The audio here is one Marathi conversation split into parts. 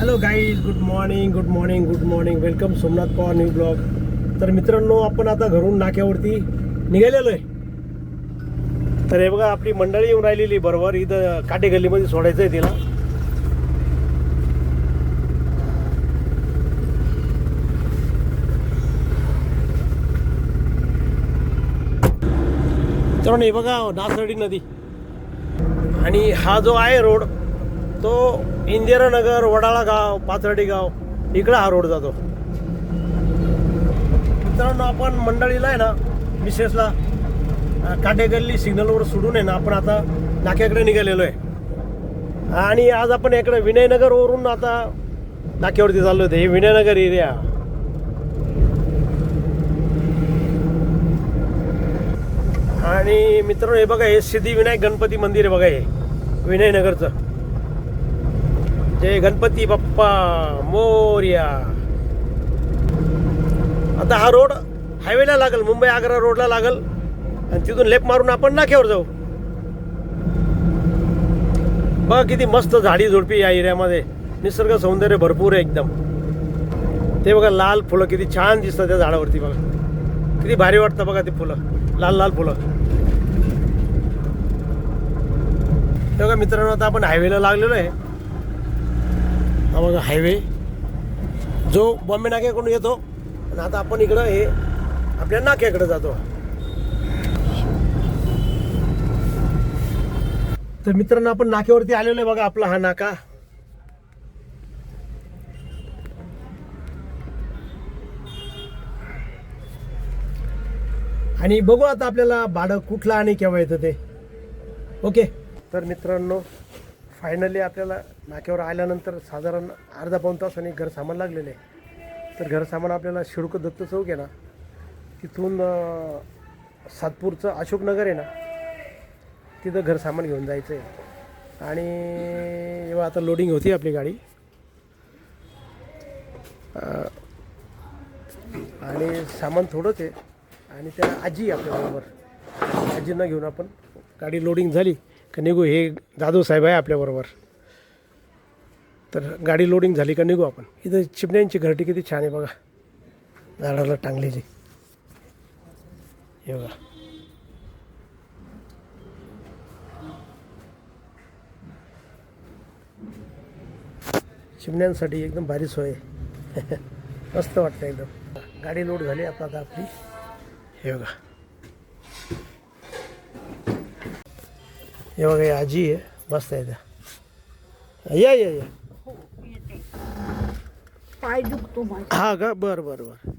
Hello guys good morning good morning good morning welcome Somnath Pawar new blog तर मित्रांनो आपण आता घरून नाक्यावरती निघालेलो आहे. तर हे बघा आपली मंडळी येऊन राहिलेली बरोबर. इथं काटे गल्लीमध्ये सोडायचं आहे तिला. तर हे बघा नासर्डी नदी. आणि हा जो आहे रोड तो इंदिरानगर वडाळा गाव पाथर्डी गाव इकडं हा रोड जातो. मित्रांनो आपण मंडळीला आहे ना मिसेसला काटेगल्ली सिग्नलवर सोडून आहे ना आपण आता नाक्याकडे निघालेलो आहे. आणि आज आपण इकडे विनयनगरवरून आता नाक्यावरती चाललो होते हे विनयनगर एरिया आणि मित्रांनो हे बघा हे सिद्धिविनायक गणपती मंदिर आहे बघा हे विनयनगरचं. जय गणपती बाप्पा मोर्या. आता हा रोड हायवेला लागल मुंबई आग्रा रोडला लागल. आणि तिथून लेप मारून आपण नाक्यावर जाऊ. बघा किती मस्त झाडी झुडपी या एरियामध्ये. निसर्ग सौंदर्य भरपूर आहे एकदम. ते बघा लाल फुलं किती छान दिसतात त्या झाडावरती बघा. किती भारी वाटतं बघा ते फुलं. लाल लाल फुलं. बघा मित्रांनो आता आपण हायवेला लागलेलो आहे. हा बघा हायवे जो बॉम्बे नाक्याकडून येतो आणि आता आपण इकडं हे आपल्या नाक्याकडे जातो. तर मित्रांनो आपण नाक्यावरती आलेलो आहे बघा आपला हा नाका. आणि बघू आता आपल्याला भाडं कुठलं आणि केव्हा येतं ते. ओके तर मित्रांनो फायनली आपल्याला नाक्यावर आल्यानंतर साधारण अर्धा पाऊण तासाने घर सामान लागलेलं. आहे तर घर सामान आपल्याला शिडको दत्त चौक आहे ना तिथून सातपूरचं अशोकनगर आहे ना तिथं घर सामान घेऊन जायचं आहे आणि जेव्हा आता लोडिंग होती आपली गाडी. आणि सामान थोडंच आहे. आणि त्या आजी आहे आपल्याबरोबर. आजींना घेऊन आपण गाडी लोडिंग झाली. का निघू? हे जाधव साहेब आहे आपल्याबरोबर तर गाडी लोडिंग झाली का निघू आपण? इथं चिमण्यांची घरटी किती छान आहे बघा. झाडाला टांगलीची हे बघा. चिमण्यांसाठी एकदम भारी सोय मस्त वाटतं एकदम. गाडी लोड झाली आपला आता आपली? हे बघा. हे बघा ही आजी आहे मस्त आहे त्या या या या पाय दुखतो माझा हा का बरं बरं बरं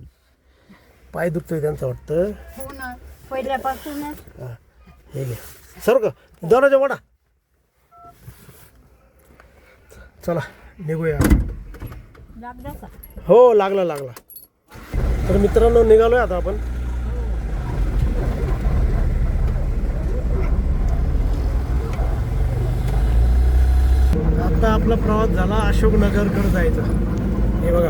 पाय दुखतोय त्यांचं वाटतं हो ना पहिल्यापासूनच हा हे सर का दरवाजा वाडा चला निघूया लागला का? हो लागला लागला. तर मित्रांनो निघालोय आता आपण. आता आपला प्रवास झाला अशोकनगरकडे जायचा. हे बघा.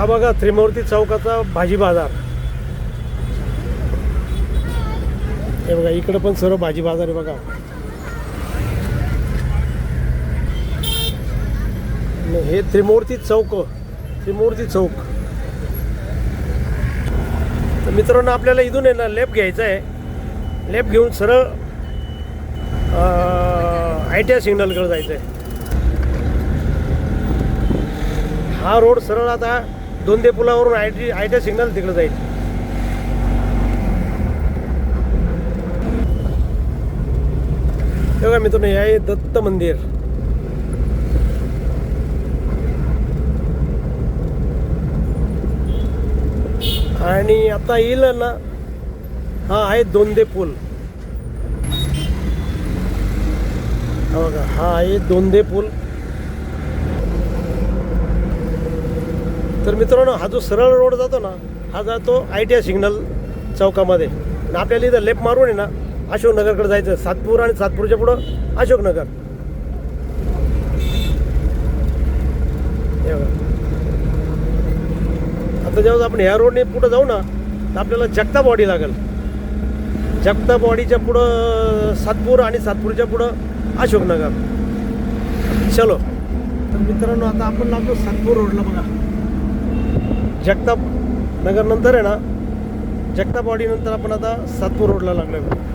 हा बघा त्रिमूर्ती चौकाचा भाजी बाजार. हे बघा इकडं पण सर्व भाजी बाजार आहे बघा. हे त्रिमूर्ती चौक त्रिमूर्ती चौक. तर मित्रांनो आपल्याला इथून आहे ना लेप घ्यायचा आहे. लेप घेऊन सरळ आय टी आय सिग्नलकडे जायचं आहे हा रोड सरळ आता दोनदे पुलावरून I T I T signal तिकडे जाईल. बघा मित्रांनो हे आहे दत्त मंदिर. आणि आता येईल ना हा आहे दोनदे पूल. हा बघा हा आहे दोंदे पूल. तर मित्रांनो हा जो सरळ रोड जातो ना हा जातो आय टी आय सिग्नल चौकामध्ये. आणि आपल्याला इथं लेफ्ट मारून आहे ना अशोकनगरकडे जायचं सातपूर आणि सातपूरच्या पुढं अशोकनगर. आता जेव्हा आपण ह्या रोडने पुढं जाऊ ना तर आपल्याला जगता बॉडी लागेल. जगता बॉडीच्या पुढं सातपूर आणि सातपूरच्या पुढं अशोकनगर. चलो. तर मित्रांनो आता आपण लागलो सातपूर रोडला बघा. जगताप नगरनंतर आहे ना जगताप आपण आता सातपूर रोडला लागलो आहे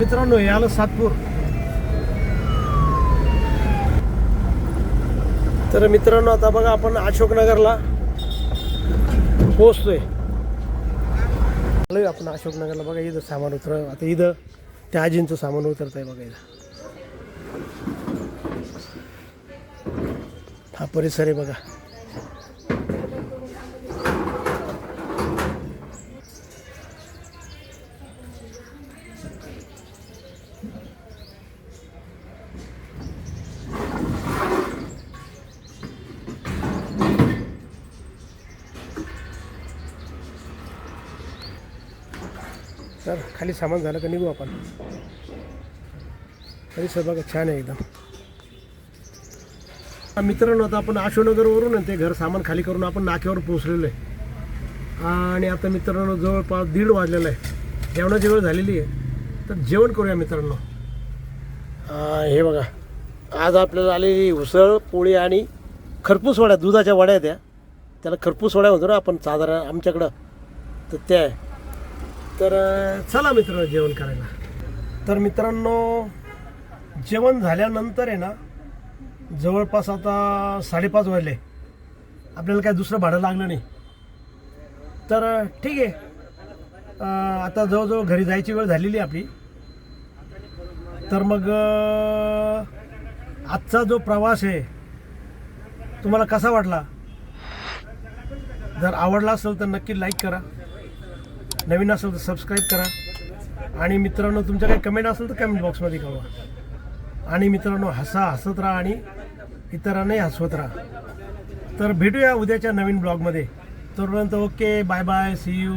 मित्रांनो हे आलं सातपूर. तर मित्रांनो आता बघा आपण अशोकनगरला पोहोचतोय. आलोय आपण अशोकनगरला. बघा इथं सामान उतर आता इथं त्या आजींचं सामान उतरत आहे बघा इथं हा परिसर आहे बघा. तर खाली सामान झालं का निघू आपण? परिसर बघा छान आहे एकदम. मित्रांनो आता आपण अशोकनगरवरून ते घर सामान खाली करून आपण नाक्यावर पोहोचलेलो आहे. आणि आता मित्रांनो जवळपास दीड वाजलेलं आहे. जेवणाची वेळ झालेली आहे. तर जेवण करूया मित्रांनो. हे बघा. आज आपल्याला आलेली उसळ पोळी आणि खरपूस वड्या दुधाच्या वड्या त्या. त्याला खरपूस वड्या म्हणतो ना आपण साधारण आमच्याकडं. तर त्या आहे. तर चला मित्रांनो जेवण करायला. तर मित्रांनो जेवण झाल्यानंतर आहे ना जवळपास आता साडेपाच वाजले. आपल्याला काय दुसरं भाडं लागलं नाही. तर ठीक आहे. आता जवळजवळ घरी जायची वेळ झालेली आहे आपली. तर मग आजचा जो प्रवास आहे तुम्हाला कसा वाटला? जर आवडला असेल तर नक्की लाईक करा. नवीन असेल तर सबस्क्राईब करा. आणि मित्रांनो तुमच्या काही कमेंट असेल तर कमेंट बॉक्समध्ये कळवा. आणि मित्रांनो हसा हसत राहा आणि इतरांनाही हसवत राहा. तर भेटूया उद्याच्या नवीन ब्लॉगमध्ये तोपर्यंत okay bye bye see you